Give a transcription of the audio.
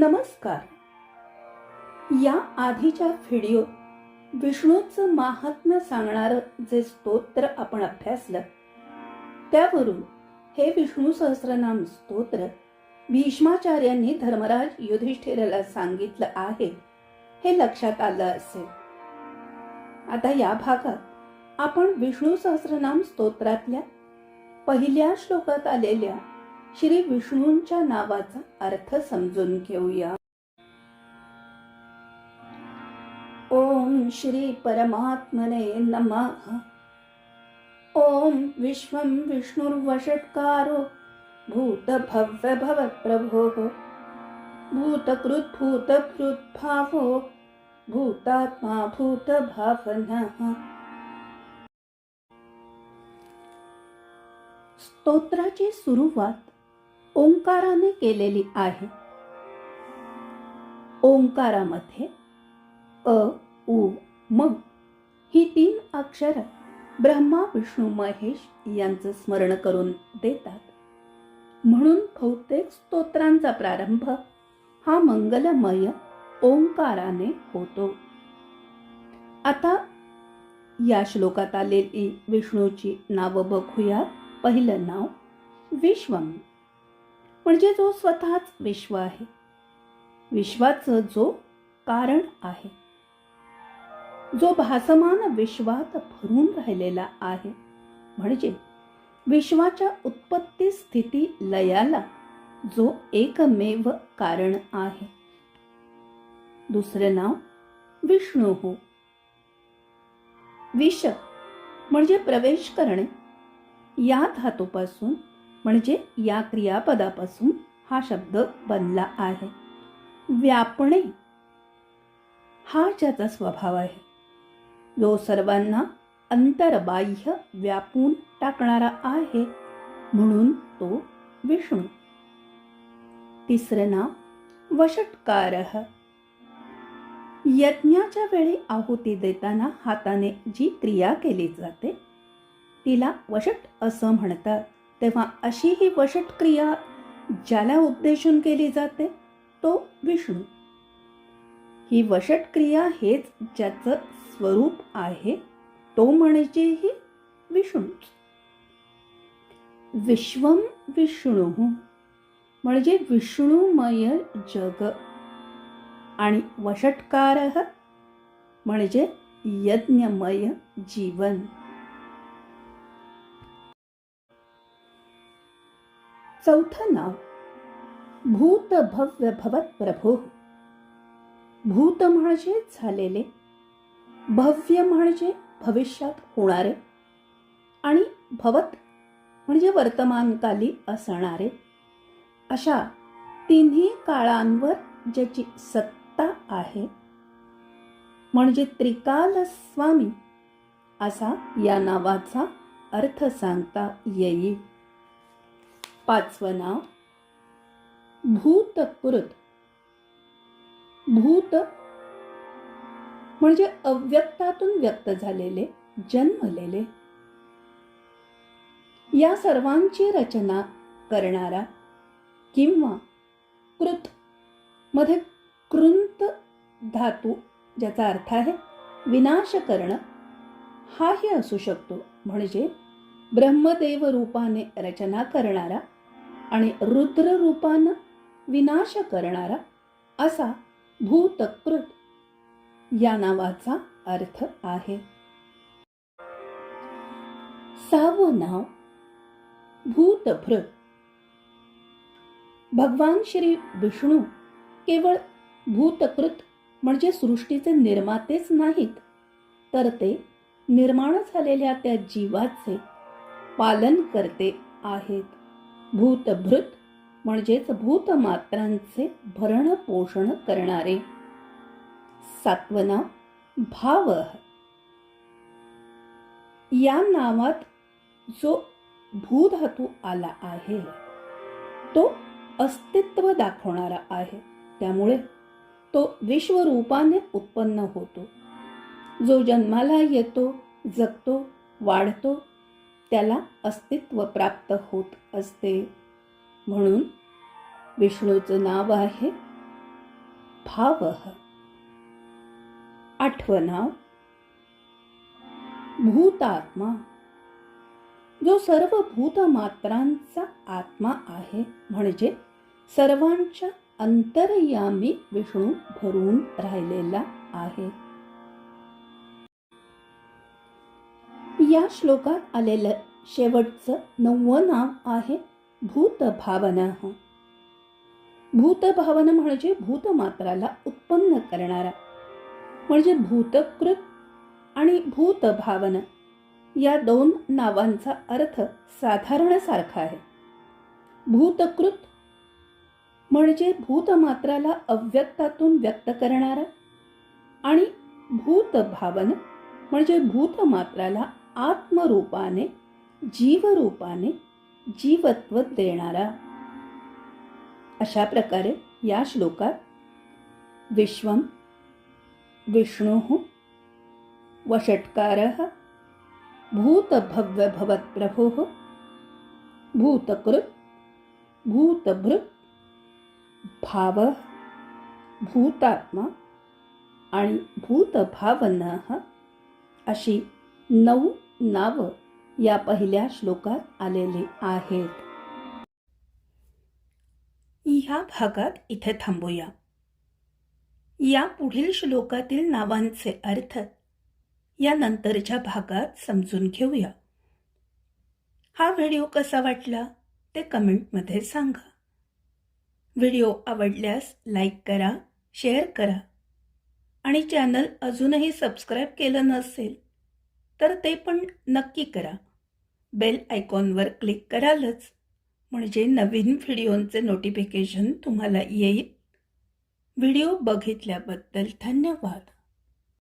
नमस्कार. या आधीच्या व्हिडिओत विष्णूचं महात्म्य सांगणारं जे स्तोत्र आपण अभ्यासलं त्यावरून हे विष्णू सहस्रनाम स्तोत्र भीष्माचार्यांनी धर्मराज युधिष्ठिराला सांगितलं आहे हे लक्षात आलं असेल. आता या भागात आपण विष्णू सहस्रनाम स्तोत्रातल्या पहिल्या श्लोकात आलेल्या श्री विष्णूंच्या नावाचा अर्थ समजून घेऊया. ओम श्री परमात्मने नम. ओम विश्वं विष्णुर्वषट्कारो भूत भव्य भवत् प्रभो भूतकृत भावो भूतात्मा भूत भावनः स्तोत्राची सुरुवात ओंकाराने केलेली आहे. ओंकारामध्ये अ उ म ही तीन अक्षर ब्रह्मा विष्णू महेश यांचं स्मरण करून देतात. म्हणून बहुतेक स्तोत्रांचा प्रारंभ हा मंगलमय ओंकाराने होतो. आता या श्लोकात आलेली विष्णूची नावं बघूया पहिलं नाव विश्वम. म्हणजे जो स्वतःच विश्व आहे. विश्वाचं जो कारण आहे. जो भासमान विश्वात भरून राहिलेला आहे. म्हणजे विश्वाच्या उत्पत्ती स्थिती लयाला जो एकमेव कारण आहे. दुसरे नाव विष्णू हो. विष म्हणजे प्रवेश करणे या धातूपासून म्हणजे या क्रियापदापासून हा शब्द बनला आहे. व्यापणे. हा ज्याचा स्वभाव आहे. जो सर्वांना अंतर्बाह्य व्यापून टाकणारा आहे म्हणून तो विष्णू. तिसरं नाव वषटकार यज्ञाच्या वेळी आहुती देताना हाताने जी क्रिया केली जाते तिला वशट असं म्हणतात. तेव्हा अशी ही वशट क्रिया ज्याला उद्देशून केली जाते तो विष्णू. ही वशट क्रिया हेच ज्याचं स्वरूप आहे तो म्हणजे ही विष्णूच विश्वम विष्णू म्हणजे विष्णुमय जग. आणि वषटकार म्हणजे यज्ञमय जीवन. चौथं नाव भूत भव्य भवत प्रभो. भूत म्हणजे झालेले भव्य म्हणजे भविष्यात होणारे आणि भवत म्हणजे वर्तमानकाली असणारे. अशा तिन्ही काळांवर ज्याची सत्ता आहे म्हणजे त्रिकाल स्वामी असा या नावाचा अर्थ सांगता येईल. पाचवं नाव भूतकृत भूत म्हणजे अव्यक्तातून व्यक्त झालेले जन्मलेले. या सर्वांची रचना करणारा किंवा कृत मध्ये कृंत धातू ज्याचा अर्थ आहे विनाश करणं हाही असू शकतो. म्हणजे ब्रह्मदेव रूपाने रचना करणारा आणि रुद्र रूपानं विनाश करणारा असा भूतकृत या नावाचा अर्थ आहे. सहावं नाव भूतभृत. भगवान श्री विष्णू केवळ भूतकृत म्हणजे सृष्टीचे निर्मातेच नाहीत तर ते निर्माण झालेल्या त्या जीवाचे पालन करते आहेत. भूतभृत म्हणजेच भूतमात्रांचे भरण पोषण करणारे. सातवना भाव. या नावात जो भूधातू आला आहे तो अस्तित्व दाखवणारा आहे. त्यामुळे तो विश्वरूपाने उत्पन्न होतो. जो जन्माला येतो जगतो वाढतो त्याला अस्तित्व प्राप्त होत असते. म्हणून विष्णूचं नाव आहे भाव आठवना भूतात्मा. जो सर्व भूतमात्रांचा आत्मा आहे म्हणजे सर्वांच्या अंतरयामी विष्णू भरून राहिलेला आहे. या श्लोकात आलेलं शेवटचं नववं नाव आहे भूतभावना. भूतभावना म्हणजे भूतमात्राला उत्पन्न करणारा म्हणजे भूतकृत आणि भूतभावना. या दोन नावांचा अर्थ साधारणसारखा आहे. भूतकृत म्हणजे भूतमात्राला अव्यक्तातून व्यक्त करणारा आणि भूतभावन म्हणजे भूतमात्राला आत्मरूपाने जीवरूपाने जीवत्व देणारा. अशा प्रकारे या श्लोकात विश्वम विष्णू वषट्कार भूतभव्यभवत्प्रभु भूतकृत भूतभृत भाव भूतात्मा आणि भूतभावना अशी नऊ नाव या पहिल्या श्लोकात आलेले आहेत. ह्या भागात इथे थांबूया. या पुढील श्लोकातील नावांचे अर्थ या नंतरच्या भागात समजून घेऊया. हा व्हिडिओ कसा वाटला ते कमेंटमध्ये सांगा. व्हिडिओ आवडल्यास लाईक करा शेअर करा आणि चॅनल अजूनही सबस्क्राईब केलं नसेल तर ते पण नक्की करा. बेल आयकॉनवर क्लिक करालच म्हणजे नवीन व्हिडिओंचे नोटिफिकेशन तुम्हाला येईल. व्हिडिओ बघितल्याबद्दल धन्यवाद.